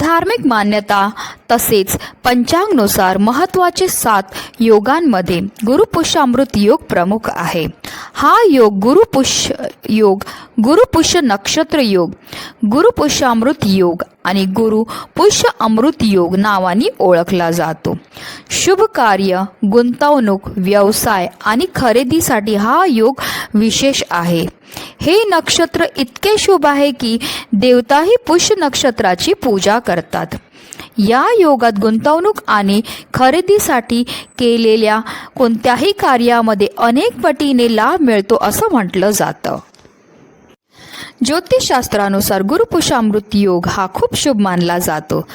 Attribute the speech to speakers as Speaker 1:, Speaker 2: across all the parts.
Speaker 1: धार्मिक मान्यता तसेच पंचांगनुसार महत्त्वाचे सात योगांमध्ये गुरुपुष्यामृत योग प्रमुख आहे. हा योग गुरुपुष्य योग गुरुपुष्य नक्षत्र योग गुरुपुष्यामृत योग आणि गुरु पुष्य अमृत योग नावाने ओळखला जातो. शुभ कार्य गुंतवणूक व्यवसाय आणि खरेदीसाठी हा योग विशेष आहे. हे नक्षत्र इतके शुभ आहे की देवताही पुष्य नक्षत्राची पूजा करतात. या योगात गुंतवणूक आणि खरेदीसाठी केलेल्या कोणत्याही कार्यामध्ये अनेक पटीने लाभ मिळतो असं म्हटलं जातं. ज्योतिषशास्त्रानुसार गुरुपुषामृत योग हा खूप शुभ मानला जातो.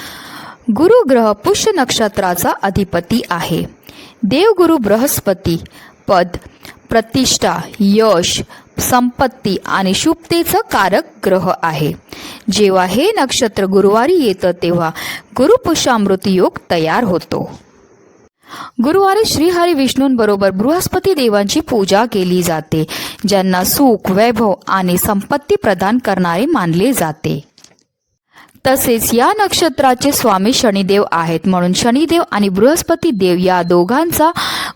Speaker 1: गुरु ग्रह पुष्य नक्षत्राचा अधिपती आहे. देवगुरु बृहस्पती पद प्रतिष्ठा यश संपत्ती आणि शुभतेचं कारक ग्रह आहे. जेव्हा हे नक्षत्र गुरुवारी येतं तेव्हा गुरुपुषामृत योग तयार होतो. गुरुवारी श्रीहरी विष्णूंबरोबर बृहस्पती देवांची पूजा केली जाते ज्यांना सुख वैभव आणि संपत्ती प्रदान करणारे मानले जाते. तसेच या नक्षत्राचे स्वामी शनिदेव आहेत म्हणून शनिदेव आणि बृहस्पती देव या दोघांचा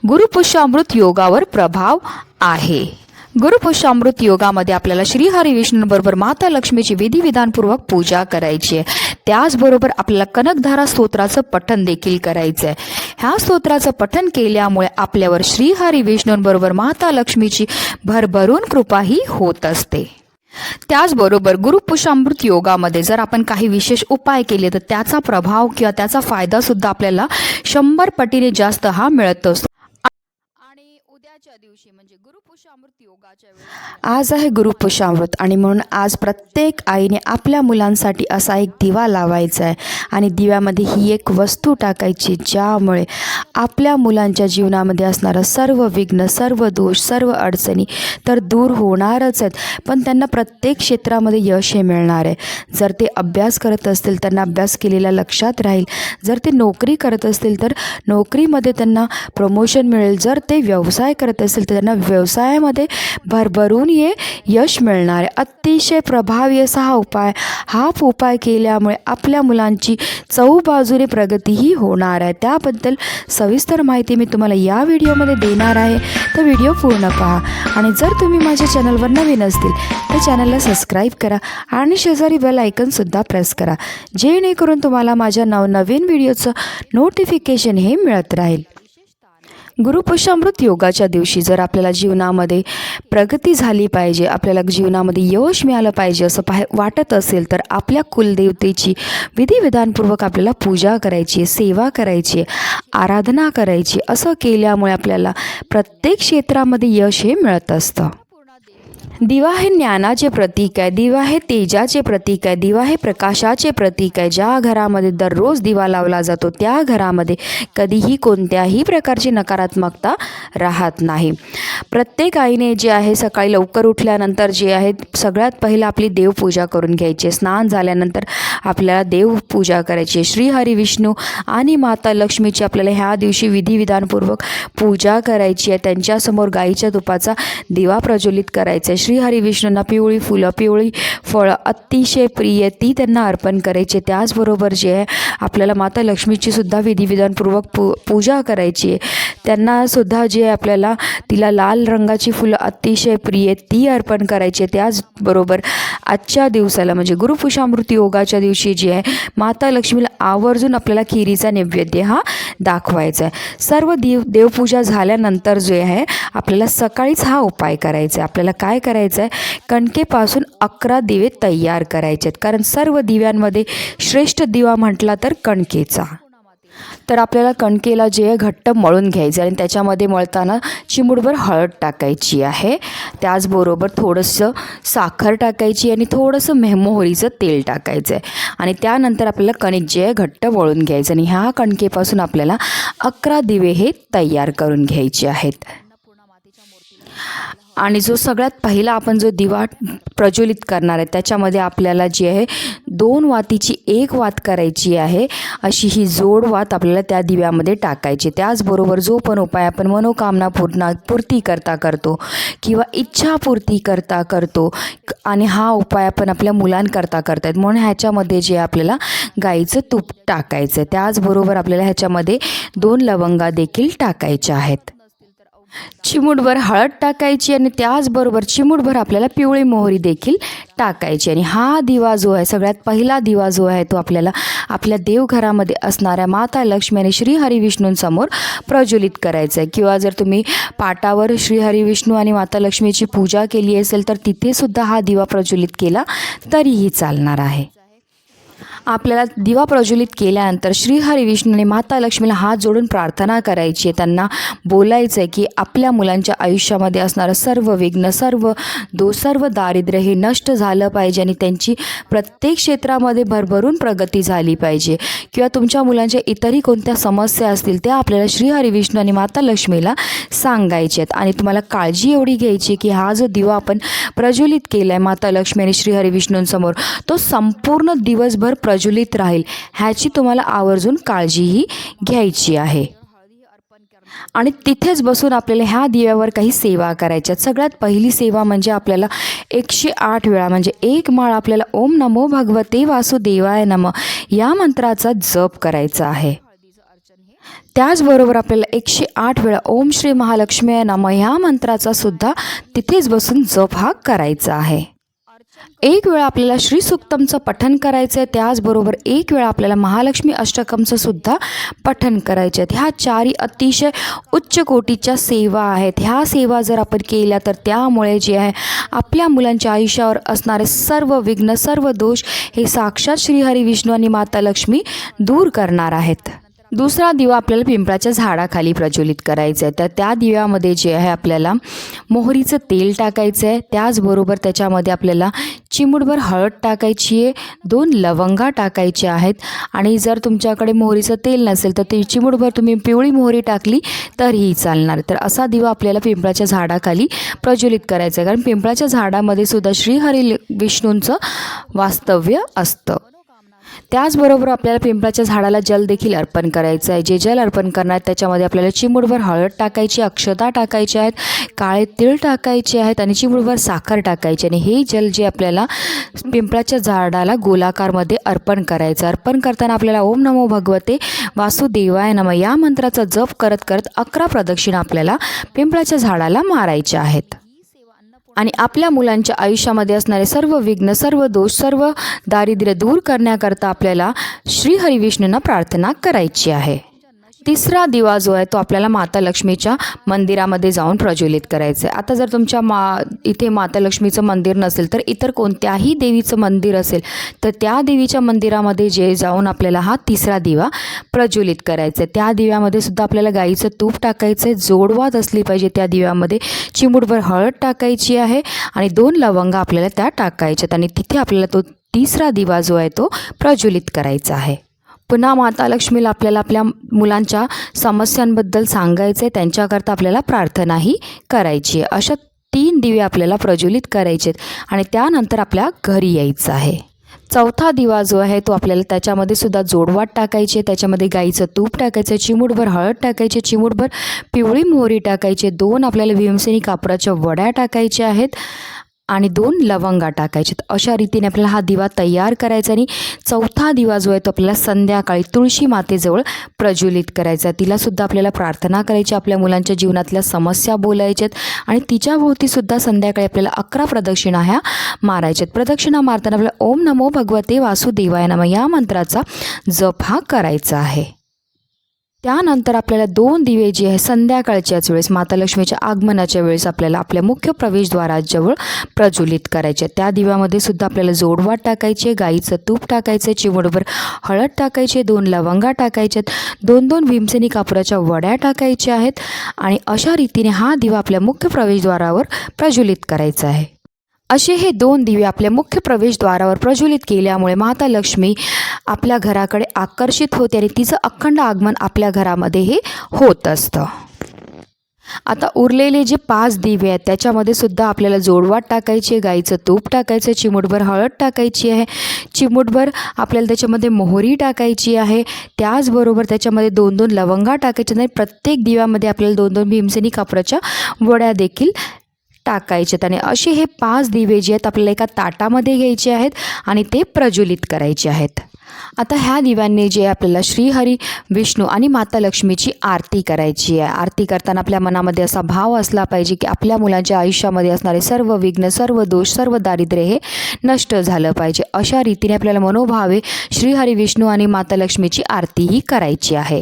Speaker 1: गुरुपुष्यामृत योगावर प्रभाव आहे. गुरुपुष्यामृत योगामध्ये आपल्याला श्रीहरी विष्णूंबरोबर माता लक्ष्मीची विधिविधानपूर्वक पूजा करायची आहे. त्याचबरोबर आपल्याला कनकधारा स्तोत्राचं पठण देखील करायचं आहे. ह्या स्तोत्राचं पठण केल्यामुळे आपल्यावर श्रीहरी विष्णूंबरोबर माता लक्ष्मीची भरभरून कृपाही होत असते. त्याचबरोबर गुरुपुषामृत योगामध्ये जर आपण काही विशेष उपाय केले तर त्याचा प्रभाव किंवा त्याचा फायदा सुद्धा आपल्याला शंभर पटीने जास्त हा मिळत असतो. आणि उद्याच्या दिवशी म्हणजे गुरुपुषामृत योगाच्या वेळी.
Speaker 2: आज आहे गुरुपुषामृत आणि म्हणून आज प्रत्येक आईने आपल्या मुलांसाठी असा एक दिवा लावायचा आहे. आणि दिव्यामध्ये ही एक वस्तू टाकायची ज्यामुळे आपल्या मुलांच्या जीवनामध्ये असणारं सर्व विघ्न सर्व दोष सर्व अडचणी तर दूर होणारच आहेत. पण त्यांना प्रत्येक क्षेत्रामध्ये यश हे मिळणार आहे. जर ते अभ्यास करत असतील त्यांना अभ्यास केलेला लक्षात राहील. जर ते नोकरी करत असतील तर नोकरीमध्ये त्यांना प्रमोशन मिळेल. जर ते व्यवसाय करत असेल तर त्यांना व्यवसायामध्ये भरभरून ये यश मिळणार आहे. अतिशय प्रभावी असा हा उपाय हा उपाय केल्यामुळे आपल्या मुलांची चौबाजूने प्रगतीही होणार आहे. त्याबद्दल सविस्तर माहिती मी तुम्हाला या व्हिडिओमध्ये देणार आहे. तर व्हिडिओ पूर्ण पहा. आणि जर तुम्ही माझ्या चॅनलवर नवीन असतील तर चॅनलला सबस्क्राईब करा आणि शेजारी बेल आयकनसुद्धा प्रेस करा. जेणेकरून तुम्हाला माझ्या नवनवीन व्हिडिओचं नोटिफिकेशन हे मिळत राहील. गुरुपुष्यामृत योगाच्या दिवशी जर आपल्याला जीवनामध्ये प्रगती झाली पाहिजे आपल्याला जीवनामध्ये यश मिळालं पाहिजे असं पाह वाटत असेल तर आपल्या कुलदेवतेची विधिविधानपूर्वक आपल्याला पूजा करायची आहे सेवा करायची आहे आराधना करायची असं केल्यामुळे आपल्याला प्रत्येक क्षेत्रामध्ये यश हे मिळत असतं. दिवा हे ज्ञानाचे प्रतीक आहे दिवा हे तेजाचे प्रतीक आहे दिवा हे प्रकाशाचे प्रतीक आहे ज्या घरामध्ये दररोज दिवा लावला जातो त्या घरामध्ये कधीही कोणत्याही प्रकारची नकारात्मकता राहत नाही. प्रत्येक आईने जे आहे सकाळी लवकर उठल्यानंतर जे आहे सगळ्यात पहिलं आपली देवपूजा करून घ्यायची. स्नान झाल्यानंतर आपल्याला देवपूजा करायची. आहे श्रीहरी विष्णू आणि माता लक्ष्मीची आपल्याला ह्या दिवशी विधिविधानपूर्वक पूजा करायची आहे. त्यांच्यासमोर गाईच्या तुपाचा दिवा प्रज्वलित करायचा आहे. विष्णूंना पिवळी फुलं पिवळी फळं अतिशय प्रिय ती त्यांना अर्पण करायची. आहे त्याचबरोबर जे आहे आपल्याला माता लक्ष्मीची सुद्धा विधिविधानपूर्वक पू पूजा करायची आहे. त्यांनासुद्धा जे आहे आपल्याला तिला लाल रंगाची फुलं अतिशय प्रिय आहेत ती अर्पण करायची आहे. त्याचबरोबर आजच्या दिवसाला म्हणजे गुरुपुषामृती योगाच्या दिवशी जी आहे माता लक्ष्मीला आवर्जून आपल्याला खिरीचा नैवेद्य हा दाखवायचा आहे. सर्व देव देवपूजा झाल्यानंतर जे आहे आपल्याला सकाळीच हा उपाय करायचा आहे. आपल्याला काय करायचं आहे कणकेपासून अकरा दिवे तयार करायचे आहेत कारण सर्व दिव्यांमध्ये श्रेष्ठ दिवा म्हटला तर कणकेचा. तर आपल्याला कणकेला जे आहे घट्ट मळून घ्यायचं आणि त्याच्यामध्ये मळताना चिमूडभर हळद टाकायची आहे. त्याचबरोबर थोडंसं साखर टाकायची आणि थोडंसं मेहमोहरीचं तेल टाकायचं आहे आणि त्यानंतर आपल्याला कणिक जे आहे घट्ट मळून घ्यायचं. आणि ह्या कणकेपासून आपल्याला अकरा दिवे हे तयार करून घ्यायचे आहेत. आणि जो सगळ्यात पहिला आपण जो दिवा प्रज्वलित करणार आहे त्याच्यामध्ये आपल्याला जी आहे दोन वातीची एक वात करायची आहे अशी ही जोड वात आपल्याला त्या दिव्यामध्ये टाकायची. त्याचबरोबर जो पण उपाय आपण मनोकामना पूर्ण पूर्ती करता करतो किंवा इच्छापूर्ती करता करतो आणि हा उपाय आपण आपल्या मुलांकरता करतायत म्हणून ह्याच्यामध्ये जे आपल्याला गाईचं तूप टाकायचं आहे. त्याचबरोबर आपल्याला ह्याच्यामध्ये दोन लवंगा देखील टाकायच्या आहेत. चिमूटभर हळद टाकायची आणि त्याचबरोबर चिमूटभर आपल्याला पिवळी मोहरी देखील टाकायची. आणि हा दिवा जो आहे सगळ्यात पहिला दिवा जो आहे तो आपल्याला आपल्या देवघरामध्ये असणाऱ्या माता लक्ष्मी आणि श्री प्रज्वलित करायचं आहे किंवा जर तुम्ही पाटावर श्रीहरिविष्णू आणि माता लक्ष्मीची पूजा केली असेल तर तिथेसुद्धा हा दिवा प्रज्वलित केला तरीही चालणार आहे. आपल्याला दिवा प्रज्वलित केल्यानंतर श्री विष्णूने आणि माता लक्ष्मीला हात जोडून प्रार्थना करायची आहे. त्यांना बोलायचं आहे की आपल्या मुलांच्या आयुष्यामध्ये असणारं सर्व विघ्न सर्व दो सर्व दारिद्र्य हे नष्ट झालं पाहिजे आणि त्यांची प्रत्येक क्षेत्रामध्ये भरभरून प्रगती झाली पाहिजे. किंवा तुमच्या मुलांच्या इतरही कोणत्या समस्या असतील त्या आपल्याला श्री विष्णू आणि माता लक्ष्मीला सांगायचे आहेत. आणि तुम्हाला काळजी एवढी घ्यायची की हा जो दिवा आपण प्रज्वलित केला आहे माता लक्ष्मी आणि श्री विष्णूंसमोर तो संपूर्ण दिवसभर प्रज्वलित राहील ह्याची तुम्हाला आवर्जून काळजीही घ्यायची आहे. आणि तिथेच बसून आपल्याला ह्या दिव्यावर काही सेवा करायच्या. आहेत. सगळ्यात पहिली सेवा म्हणजे आपल्याला एकशे आठ वेळा म्हणजे एक माळ आपल्याला ओम नमो भगवते वासुदेवाय नम या मंत्राचा जप करायचा आहे. त्याचबरोबर आपल्याला एकशे आठ वेळा ओम श्री महालक्ष्मी नम ह्या मंत्राचा सुद्धा तिथेच बसून जप हा करायचा आहे. एक वेळा आपल्याला श्री सुक्तमचं करायचं आहे त्याचबरोबर एक वेळा आपल्याला महालक्ष्मी अष्टकमचं सुद्धा पठन करायचे आहेत ह्या चारी अतिशय उच्च कोटीच्या सेवा आहेत. ह्या सेवा जर आपण केल्या तर त्यामुळे जे आहे आपल्या मुलांच्या आयुष्यावर असणारे सर्व विघ्न सर्व दोष हे साक्षात श्रीहरी विष्णू आणि माता लक्ष्मी दूर करणार आहेत. दुसरा दिवा आपल्याला पिंपळाच्या झाडाखाली प्रज्वलित करायचा आहे तर त्या दिव्यामध्ये जे आहे आपल्याला मोहरीचं तेल टाकायचं आहे त्याचबरोबर त्याच्यामध्ये आपल्याला चिमूटभर हळद टाकायची आहे. दोन लवंगा टाकायच्या आहेत. आणि जर तुमच्याकडे मोहरीचं तेल नसेल तर ते चिमूटभर तुम्ही पिवळी मोहरी टाकली तरीही चालणार. तर असा दिवा आपल्याला पिंपळाच्या झाडाखाली प्रज्वलित करायचा आहे कारण पिंपळाच्या झाडामध्ये सुद्धा श्रीहरी विष्णूंचं वास्तव्य असतं. त्याचबरोबर आपल्याला पिंपळाच्या झाडाला जल देखील अर्पण करायचं आहे जे जल अर्पण करणार आहेत त्याच्यामध्ये आपल्याला चिमुडभर हळद टाकायची अक्षता टाकायची आहेत काळे तीळ टाकायचे आहेत आणि चिमुडभर साखर टाकायची आणि हे जल जे आपल्याला पिंपळाच्या झाडाला गोलाकारमध्ये अर्पण करायचं. अर्पण करताना आपल्याला ओम नमो भगवते वासुदेवाय नम या मंत्राचा जप करत करत अकरा प्रदक्षिणा आपल्याला पिंपळाच्या झाडाला मारायच्या आहेत. आणि आपल्या मुलांच्या आयुष्यामध्ये असणारे सर्व विघ्न सर्व दोष सर्व दारिद्र्य दूर करण्याकरता आपल्याला श्री हरिविष्णूंना प्रार्थना करायची आहे. तिसरा दिवा जो आहे तो आपल्याला माता लक्ष्मीच्या मंदिरामध्ये जाऊन प्रज्वलित करायचं आहे. आता जर तुमच्या मा इथे माता लक्ष्मीचं मंदिर नसेल तर इतर कोणत्याही देवीचं मंदिर असेल तर त्या देवीच्या मंदिरामध्ये जे जाऊन आपल्याला हा तिसरा दिवा प्रज्वलित करायचा आहे. त्या दिव्यामध्ये सुद्धा आपल्याला गाईचं तूप टाकायचं आहे. जोडवात असली पाहिजे त्या दिव्यामध्ये. चिमूटभर हळद टाकायची आहे आणि दोन लवंगा आपल्याला त्या टाकायच्यात आणि तिथे आपल्याला तो तिसरा दिवा जो आहे तो प्रज्वलित करायचा आहे. पुन्हा माता लक्ष्मीला आपल्याला आपल्या मुलांच्या समस्यांबद्दल सांगायचं आहे त्यांच्याकरता आपल्याला प्रार्थनाही करायची आहे. अशा तीन दिवे आपल्याला प्रज्वलित करायचे आहेत आणि त्यानंतर आपल्या घरी यायचं आहे. चौथा दिवा जो आहे तो आपल्याला त्याच्यामध्ये सुद्धा जोडवाट टाकायची आहे. त्याच्यामध्ये गाईचं तूप टाकायचं आहे चिमूटभर हळद टाकायची आहे चिमूटभर पिवळी मोहरी टाकायची आहे. दोन आपल्याला भीमसेनी कापडाच्या वड्या टाकायच्या आहेत. आणि दोन लवंगा टाकायच्यात अशा रीतीने आपल्याला हा दिवा तयार करायचा आणि चौथा दिवा जो आहे तो आपल्याला संध्याकाळी तुळशी मातेजवळ प्रज्वलित करायचा तिलासुद्धा आपल्याला प्रार्थना करायची आपल्या मुलांच्या जीवनातल्या समस्या बोलायच्यात आणि तिच्याभोवतीसुद्धा संध्याकाळी आपल्याला अकरा प्रदक्षिणा ह्या मारायच्यात प्रदक्षिणा मारताना आपल्याला ओम नमो भगवते वासुदेवाय नम या मंत्राचा जप हा करायचा आहे. त्यानंतर आपल्याला दोन दिवे जे आहे संध्याकाळच्याच वेळेस माता लक्ष्मीच्या आगमनाच्या वेळेस आपल्याला आपल्या मुख्य प्रवेशद्वाराजवळ प्रज्वलित करायचे त्या दिव्यामध्ये सुद्धा आपल्याला जोडवाट टाकायची आहे गाईचं तूप टाकायचं आहे हळद टाकायची आहे दोन लवंगा टाकायच्यात दोन दोन भीमसेनी कापराच्या वड्या टाकायच्या आहेत आणि अशा रीतीने हा दिवा आपल्या मुख्य प्रवेशद्वारावर प्रज्वलित करायचा आहे. असे हे दोन दिवे आपल्या मुख्य प्रवेशद्वारावर प्रज्वलित केल्यामुळे माता लक्ष्मी आपल्या घराकडे आकर्षित होते आणि तिचं अखंड आगमन आपल्या घरामध्ये हे होत असतं. आता उरलेले जे पाच दिवे आहेत त्याच्यामध्ये सुद्धा आपल्याला जोडवाट टाकायची आहे गाईचं तूप टाकायचं आहे चिमूटभर हळद टाकायची आहे चिमूटभर आपल्याला त्याच्यामध्ये मोहरी टाकायची आहे त्याचबरोबर त्याच्यामध्ये दोन दोन लवंगा टाकायच्या आणि प्रत्येक दिव्यामध्ये आपल्याला दोन दोन भीमसेनी कापडाच्या वड्या देखील टाकायचे. आणि असे हे पाच दिवे जे आहेत आपल्याला एका ताटामध्ये घ्यायचे आहेत आणि ते प्रज्वलित करायचे आहेत. आता ह्या दिव्यांनी जे आपल्याला श्रीहरी विष्णू आणि माता लक्ष्मीची आरती करायची आहे. आरती करताना आपल्या मनामध्ये असा भाव असला पाहिजे की आपल्या मुलांच्या आयुष्यामध्ये असणारे सर्व विघ्न सर्व दोष सर्व दारिद्र्य हे नष्ट झालं पाहिजे. अशा रीतीने आपल्याला मनोभावे श्रीहरी विष्णू आणि माता लक्ष्मीची आरती ही करायची आहे.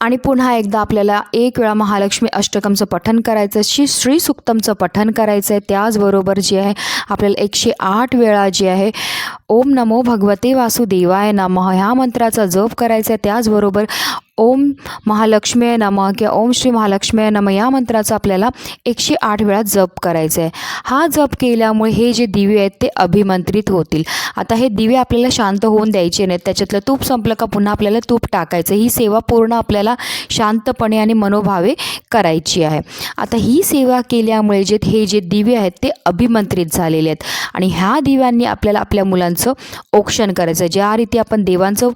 Speaker 2: आणि पुन्हा एकदा आपल्याला एक वेळा महालक्ष्मी अष्टकमचं पठन करायचं श्री श्री सुक्तमचं पठन करायचं आहे त्याचबरोबर जे आहे आपल्याला एकशे आठ वेळा जे आहे ओम नमो भगवते वासुदेवाय नमः. ह्या मंत्राचा जप करायचा आहे त्याचबरोबर ओम महालक्ष्मी नमः किंवा ओम श्री महालक्ष्मी नमः या मंत्राचा आपल्याला एकशे आठ वेळा जप करायचा आहे. हा जप केल्यामुळे हे जे दिवे आहेत ते अभिमंत्रित होतील. आता हे दिवे आपल्याला शांत होऊन द्यायचे नाहीत. त्याच्यातलं तूप संपलं का पुन्हा आपल्याला तूप टाकायचं ही सेवा पूर्ण आपल्याला शांतपणे आणि मनोभावे करायची आहे. आता ही सेवा केल्यामुळे जे हे जे दिवे आहेत ते अभिमंत्रित झालेले आहेत. आणि ह्या दिव्यांनी आपल्याला आपल्या मुलांचं औक्षण करायचं. आहे ज्या रीती आपण देवांचं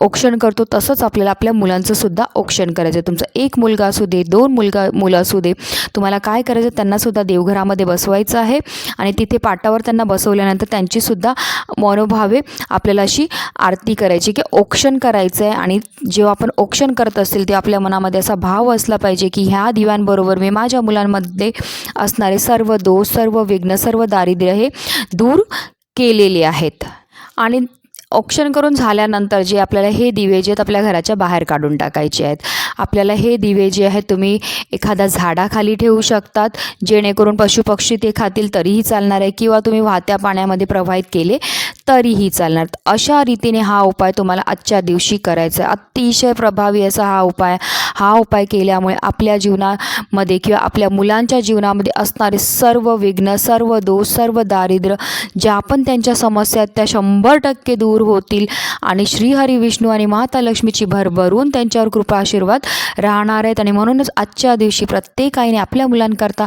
Speaker 2: औक्षण करतो तसंच आपल्याला आपल्या मुलांचं सुद्धा औक्षण करायचं. आहे तुमचा एक मुलगा असू दे दोन मुलगा मुलं असू दे तुम्हाला काय करायचं त्यांनासुद्धा देवघरामध्ये बसवायचं आहे आणि तिथे पाटावर त्यांना बसवल्यानंतर त्यांचीसुद्धा मनोभावे आपल्याला अशी आरती करायची की औक्षण करायचं आहे आणि जेव्हा आपण औक्षण करत असतील तेव्हा आपल्या मनामध्ये असा भाव असला पाहिजे की ह्या दिव्यांबरोबर मी माझ्या मुलांमध्ये असणारे सर्व दोष सर्व विघ्न सर्व दारिद्र्य हे दूर केलेले आहेत. आणि ऑप्शन करून झाल्यानंतर जे आपल्याला हे दिवे जे आहेत आपल्या घराच्या बाहेर काढून टाकायचे आहेत. आपल्याला हे दिवे जे आहेत तुम्ही एखाद्या झाडाखाली ठेवू शकतात जेणेकरून पशुपक्षी ते खातील तरीही चालणार आहे. किंवा तुम्ही वाहत्या पाण्यामध्ये प्रवाहित केले तरीही चालणार. अशा रीतीने हा उपाय तुम्हाला आजच्या दिवशी करायचा आहे. अतिशय प्रभावी असा हा उपाय हा उपाय केल्यामुळे आपल्या जीवनामध्ये किंवा आपल्या मुलांच्या जीवनामध्ये असणारे सर्व विघ्न सर्व दोष सर्व दारिद्र्य ज्या पण त्यांच्या समस्या आहेत त्या शंभर टक्के दूर होतील आणि श्रीहरी विष्णू आणि माता लक्ष्मीची भरभरून त्यांच्यावर कृपा आशीर्वाद राहणार आहेत. आणि म्हणूनच आजच्या दिवशी प्रत्येकाने आपल्या मुलांकरता